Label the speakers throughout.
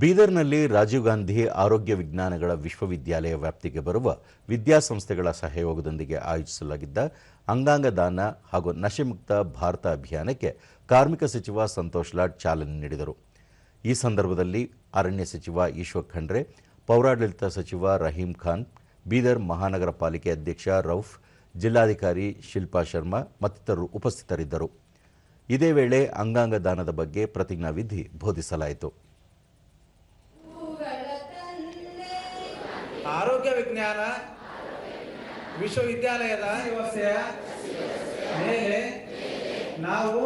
Speaker 1: ಬೀದರ್ನಲ್ಲಿ ರಾಜೀವ್ ಗಾಂಧಿ ಆರೋಗ್ಯ ವಿಜ್ಞಾನಗಳ ವಿಶ್ವವಿದ್ಯಾಲಯ ವ್ಯಾಪ್ತಿಗೆ ಬರುವ ವಿದ್ಯಾಸಂಸ್ಥೆಗಳ ಸಹಯೋಗದೊಂದಿಗೆ ಆಯೋಜಿಸಲಾಗಿದ್ದ ಅಂಗಾಂಗ ದಾನ ಹಾಗೂ ನಶೆಮುಕ್ತ ಭಾರತ ಅಭಿಯಾನಕ್ಕೆ ಕಾರ್ಮಿಕ ಸಚಿವ ಸಂತೋಷ್ ಲಾಡ್ ಚಾಲನೆ ನೀಡಿದರು. ಈ ಸಂದರ್ಭದಲ್ಲಿ ಅರಣ್ಯ ಸಚಿವ ಈಶ್ವರ್ ಖಂಡ್ರೆ, ಪೌರಾಡಳಿತ ಸಚಿವ ರಹೀಂ ಖಾನ್, ಬೀದರ್ ಮಹಾನಗರ ಪಾಲಿಕೆ ಅಧ್ಯಕ್ಷ ರೌಫ್, ಜಿಲ್ಲಾಧಿಕಾರಿ ಶಿಲ್ಪಾ ಶರ್ಮಾ ಮತ್ತಿತರರು ಉಪಸ್ಥಿತರಿದ್ದರು. ಇದೇ ವೇಳೆ ಅಂಗಾಂಗ ದಾನದ ಬಗ್ಗೆ ಪ್ರತಿಜ್ಞಾವಿಧಿ ಬೋಧಿಸಲಾಯಿತು.
Speaker 2: ಆರೋಗ್ಯ ವಿಜ್ಞಾನ ವಿಶ್ವವಿದ್ಯಾಲಯದ ವ್ಯವಸ್ಥೆಯ ಮೇಲೆ ನಾವು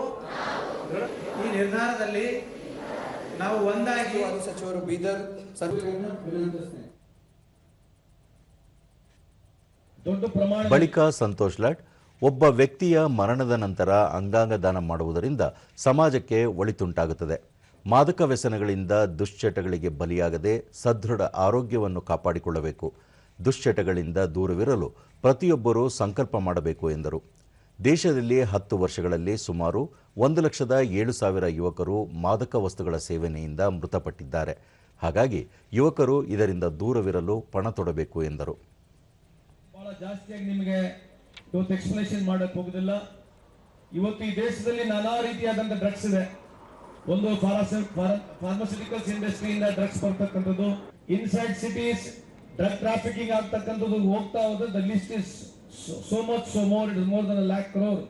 Speaker 2: ಈ ನಿರ್ಧಾರದಲ್ಲಿ ನಾವು ಒಂದಾಗಿ
Speaker 3: ವಾರು ಸಚಿವರು ಬೀದರ್
Speaker 1: ಬಳಿಕ ಸಂತೋಷ್ ಲಾಟ್ ಒಬ್ಬ ವ್ಯಕ್ತಿಯ ಮರಣದ ನಂತರ ಅಂಗಾಂಗ ದಾನ ಮಾಡುವುದರಿಂದ ಸಮಾಜಕ್ಕೆ ಒಳಿತುಂಟಾಗುತ್ತದೆ. ಮಾದಕ ವ್ಯಸನಗಳಿಂದ ದುಶ್ಚಟಗಳಿಗೆ ಬಲಿಯಾಗದೆ ಸದೃಢ ಆರೋಗ್ಯವನ್ನು ಕಾಪಾಡಿಕೊಳ್ಳಬೇಕು. ದುಶ್ಚಟಗಳಿಂದ ದೂರವಿರಲು ಪ್ರತಿಯೊಬ್ಬರೂ ಸಂಕಲ್ಪ ಮಾಡಬೇಕು ಎಂದರು. ದೇಶದಲ್ಲಿ ಹತ್ತು ವರ್ಷಗಳಲ್ಲಿ ಸುಮಾರು ಒಂದು ಲಕ್ಷದ ಏಳು ಸಾವಿರ ಯುವಕರು ಮಾದಕ ವಸ್ತುಗಳ ಸೇವನೆಯಿಂದ ಮೃತಪಟ್ಟಿದ್ದಾರೆ. ಹಾಗಾಗಿ ಯುವಕರು ಇದರಿಂದ ದೂರವಿರಲು ಪಣ ತೊಡಬೇಕು ಎಂದರು.
Speaker 4: ಇವತ್ತು ಈ ದೇಶದಲ್ಲಿ ನಾನಾ ರೀತಿಯಾದಂತ ಡ್ರಗ್ಸ್ ಇದೆ ಒಂದು ಫಾರ್ಮಸ್ಯೂಟಿಕಲ್ಸ್ ಇಂಡಸ್ಟ್ರಿಯಿಂದ ಡ್ರಗ್ಸ್ ಬರ್ತಕ್ಕಂಥದ್ದು. ಇನ್ಸೈಡ್ ಸಿಟೀಸ್ ಡ್ರಗ್ ಟ್ರಾಫಿಕಿಂಗ್ ಆಗ್ತಕ್ಕಂಥದ್ದು ಹೋಗ್ತಾ ಹೋದ್ರೆ the list is so much so more it more than lakh crore